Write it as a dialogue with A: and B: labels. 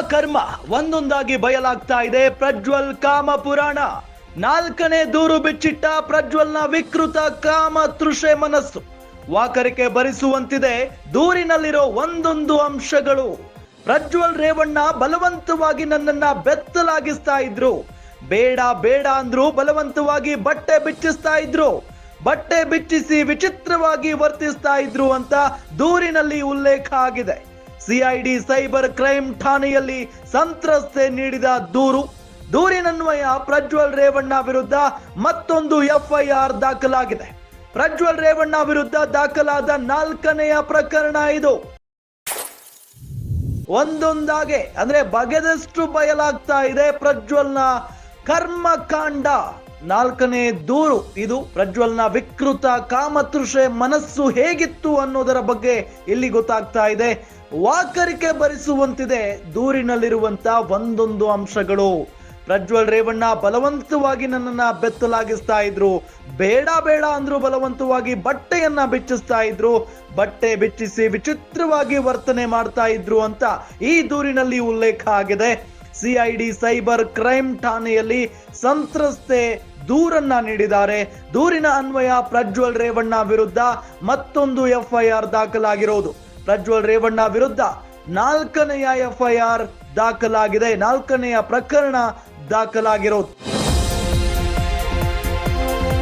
A: ಕರ್ಮ ಒಂದೊಂದಾಗಿ ಬಯಲಾಗ್ತಾ ಇದೆ ಪ್ರಜ್ವಲ್ ಕಾಮ ಪುರಾಣ ನಾಲ್ಕನೇ ದೂರು ಬಿಚ್ಚಿಟ್ಟ ಪ್ರಜ್ವಲ್ನ ವಿಕೃತ ಕಾಮ ತೃಷೆ ಮನಸ್ಸು. ವಾಕರಿಕೆ ಭರಿಸುವಂತಿದೆ ದೂರಿನಲ್ಲಿರೋ ಒಂದೊಂದು ಅಂಶಗಳು. ಪ್ರಜ್ವಲ್ ರೇವಣ್ಣ ಬಲವಂತವಾಗಿ ನನ್ನನ್ನ ಬೆತ್ತಲಾಗಿಸ್ತಾ ಇದ್ರು. ಬೇಡ ಬೇಡ ಅಂದ್ರು ಬಲವಂತವಾಗಿ ಬಟ್ಟೆ ಬಿಚ್ಚಿಸ್ತಾ ಇದ್ರು. ಬಟ್ಟೆ ಬಿಚ್ಚಿಸಿ ವಿಚಿತ್ರವಾಗಿ ವರ್ತಿಸ್ತಾ ಇದ್ರು ಅಂತ ದೂರಿನಲ್ಲಿ ಉಲ್ಲೇಖ ಆಗಿದೆ. ಸಿಐಡಿ ಸೈಬರ್ ಕ್ರೈಂ ಠಾಣೆಯಲ್ಲಿ ಸಂತ್ರಸ್ತೆ ನೀಡಿದ ದೂರು. ದೂರಿನನ್ವಯ ಪ್ರಜ್ವಲ್ ರೇವಣ್ಣ ವಿರುದ್ಧ ಮತ್ತೊಂದು ಎಫ್ಐಆರ್ ದಾಖಲಾಗಿದೆ. ಪ್ರಜ್ವಲ್ ರೇವಣ್ಣ ವಿರುದ್ಧ ದಾಖಲಾದ ನಾಲ್ಕನೆಯ ಪ್ರಕರಣ ಇದು. ಒಂದೊಂದಾಗೆ, ಅಂದ್ರೆ ಬಗೆದಷ್ಟು ಬಯಲಾಗ್ತಾ ಇದೆ ಪ್ರಜ್ವಲ್ನ ಕರ್ಮಕಾಂಡ. ನಾಲ್ಕನೇ ದೂರು. ಇದು ಪ್ರಜ್ವಲ್ನ ವಿಕೃತ ಕಾಮತೃಷೆ ಮನಸ್ಸು ಹೇಗಿತ್ತು ಅನ್ನೋದರ ಬಗ್ಗೆ ಇಲ್ಲಿ ಗೊತ್ತಾಗ್ತಾ ಇದೆ. ವಾಕರಿಕೆ ಭರಿಸುವಂತಿದೆ ದೂರಿನಲ್ಲಿರುವಂತ ಒಂದೊಂದು ಅಂಶಗಳು. ಪ್ರಜ್ವಲ್ ರೇವಣ್ಣ ಬಲವಂತವಾಗಿ ನನ್ನನ್ನ ಬೆತ್ತಲಾಗಿಸ್ತಾ ಇದ್ರು. ಬೇಡ ಬೇಡ ಅಂದ್ರು ಬಲವಂತವಾಗಿ ಬಟ್ಟೆಯನ್ನ ಬಿಚ್ಚಿಸ್ತಾ ಇದ್ರು. ಬಟ್ಟೆ ಬಿಚ್ಚಿಸಿ ವಿಚಿತ್ರವಾಗಿ ವರ್ತನೆ ಮಾಡ್ತಾ ಇದ್ರು ಅಂತ ಈ ದೂರಿನಲ್ಲಿ ಉಲ್ಲೇಖ ಆಗಿದೆ. ಸಿಐಡಿ ಸೈಬರ್ ಕ್ರೈಮ್ ಠಾಣೆಯಲ್ಲಿ ಸಂತ್ರಸ್ತೆ ದೂರನ್ನ ನೀಡಿದ್ದಾರೆ. ದೂರಿನ ಅನ್ವಯ ಪ್ರಜ್ವಲ್ ರೇವಣ್ಣ ವಿರುದ್ಧ ಮತ್ತೊಂದು ಎಫ್ಐಆರ್ ದಾಖಲಾಗಿರೋದು. ಪ್ರಜ್ವಲ್ ರೇವಣ್ಣ ವಿರುದ್ಧ ನಾಲ್ಕನೆಯ ಎಫ್ಐಆರ್ ದಾಖಲಾಗಿದೆ. ನಾಲ್ಕನೆಯ ಪ್ರಕರಣ ದಾಖಲಾಗಿರೋದು.